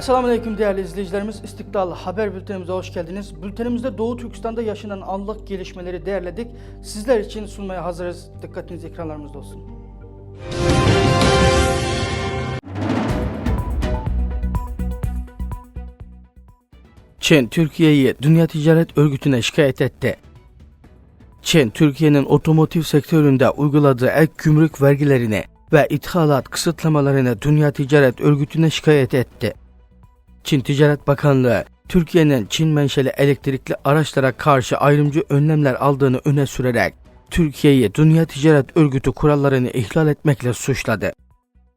Selamünaleyküm değerli izleyicilerimiz. İstiklal Haber Bültenimize hoş geldiniz. Bültenimizde Doğu Türkistan'da yaşanan anlık gelişmeleri değerledik. Sizler için sunmaya hazırız. Dikkatiniz ekranlarımızda olsun. Çin, Türkiye'yi Dünya Ticaret Örgütü'ne şikayet etti. Çin, Türkiye'nin otomotiv sektöründe uyguladığı ek gümrük vergilerini ve ithalat kısıtlamalarını Dünya Ticaret Örgütü'ne şikayet etti. Çin Ticaret Bakanlığı, Türkiye'nin Çin menşeli elektrikli araçlara karşı ayrımcı önlemler aldığını öne sürerek Türkiye'yi Dünya Ticaret Örgütü kurallarını ihlal etmekle suçladı.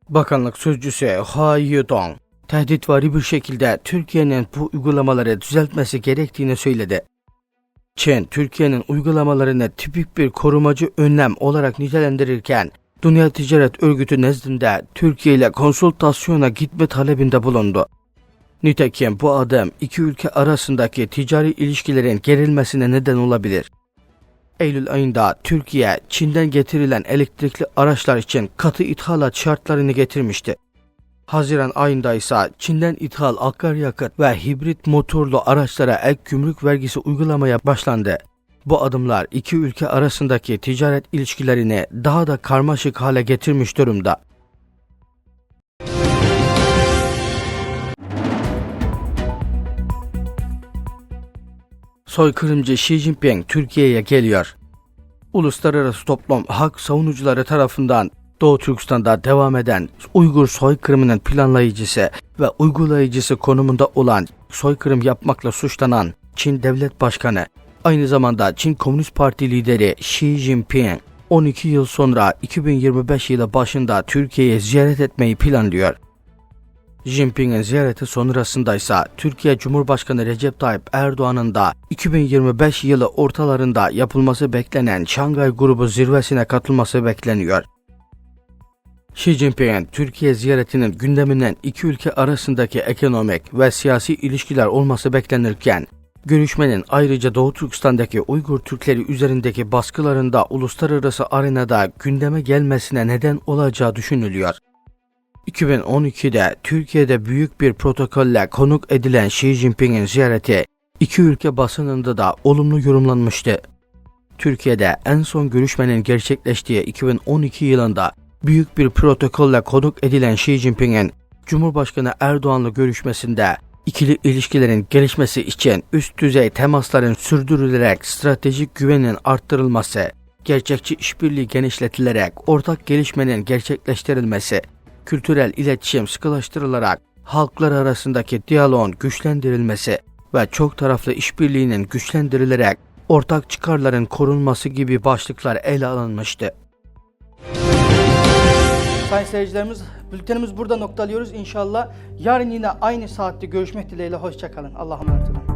Bakanlık sözcüsü Ha Yudong, tehditvari bir şekilde Türkiye'nin bu uygulamaları düzeltmesi gerektiğini söyledi. Çin, Türkiye'nin uygulamalarını tipik bir korumacı önlem olarak nitelendirirken, Dünya Ticaret Örgütü nezdinde Türkiye ile konsultasyona gitme talebinde bulundu. Nitekim bu adım iki ülke arasındaki ticari ilişkilerin gerilmesine neden olabilir. Eylül ayında Türkiye, Çin'den getirilen elektrikli araçlar için katı ithalat şartlarını getirmişti. Haziran ayında ise Çin'den ithal akaryakıt ve hibrit motorlu araçlara ek gümrük vergisi uygulamaya başlandı. Bu adımlar iki ülke arasındaki ticaret ilişkilerini daha da karmaşık hale getirmiş durumda. Soykırımcı Xi Jinping Türkiye'ye geliyor. Uluslararası toplum hak savunucuları tarafından Doğu Türkistan'da devam eden Uygur soykırımının planlayıcısı ve uygulayıcısı konumunda olan soykırım yapmakla suçlanan Çin Devlet Başkanı, aynı zamanda Çin Komünist Parti lideri Xi Jinping 12 yıl sonra 2025 yılı başında Türkiye'ye ziyaret etmeyi planlıyor. Jinping'in ziyareti sonrasında ise Türkiye Cumhurbaşkanı Recep Tayyip Erdoğan'ın da 2025 yılı ortalarında yapılması beklenen Şangay Grubu zirvesine katılması bekleniyor. Xi Jinping'in Türkiye ziyaretinin gündeminden iki ülke arasındaki ekonomik ve siyasi ilişkiler olması beklenirken, görüşmenin ayrıca Doğu Türkistan'daki Uygur Türkleri üzerindeki baskılarında uluslararası arenada gündeme gelmesine neden olacağı düşünülüyor. 2012'de Türkiye'de büyük bir protokolle konuk edilen Xi Jinping'in ziyareti iki ülke basınında da olumlu yorumlanmıştı. Türkiye'de en son görüşmenin gerçekleştiği 2012 yılında büyük bir protokolle konuk edilen Xi Jinping'in Cumhurbaşkanı Erdoğan'la görüşmesinde ikili ilişkilerin gelişmesi için üst düzey temasların sürdürülerek stratejik güvenin arttırılması, gerçekçi işbirliği genişletilerek ortak gelişmenin gerçekleştirilmesi, kültürel iletişim sıkılaştırılarak halklar arasındaki diyaloğun güçlendirilmesi ve çok taraflı işbirliğinin güçlendirilerek ortak çıkarların korunması gibi başlıklar ele alınmıştı. Sayın seyircilerimiz, bültenimiz burada noktalıyoruz. İnşallah yarın yine aynı saatte görüşmek dileğiyle. Hoşçakalın. Allah'a emanet olun.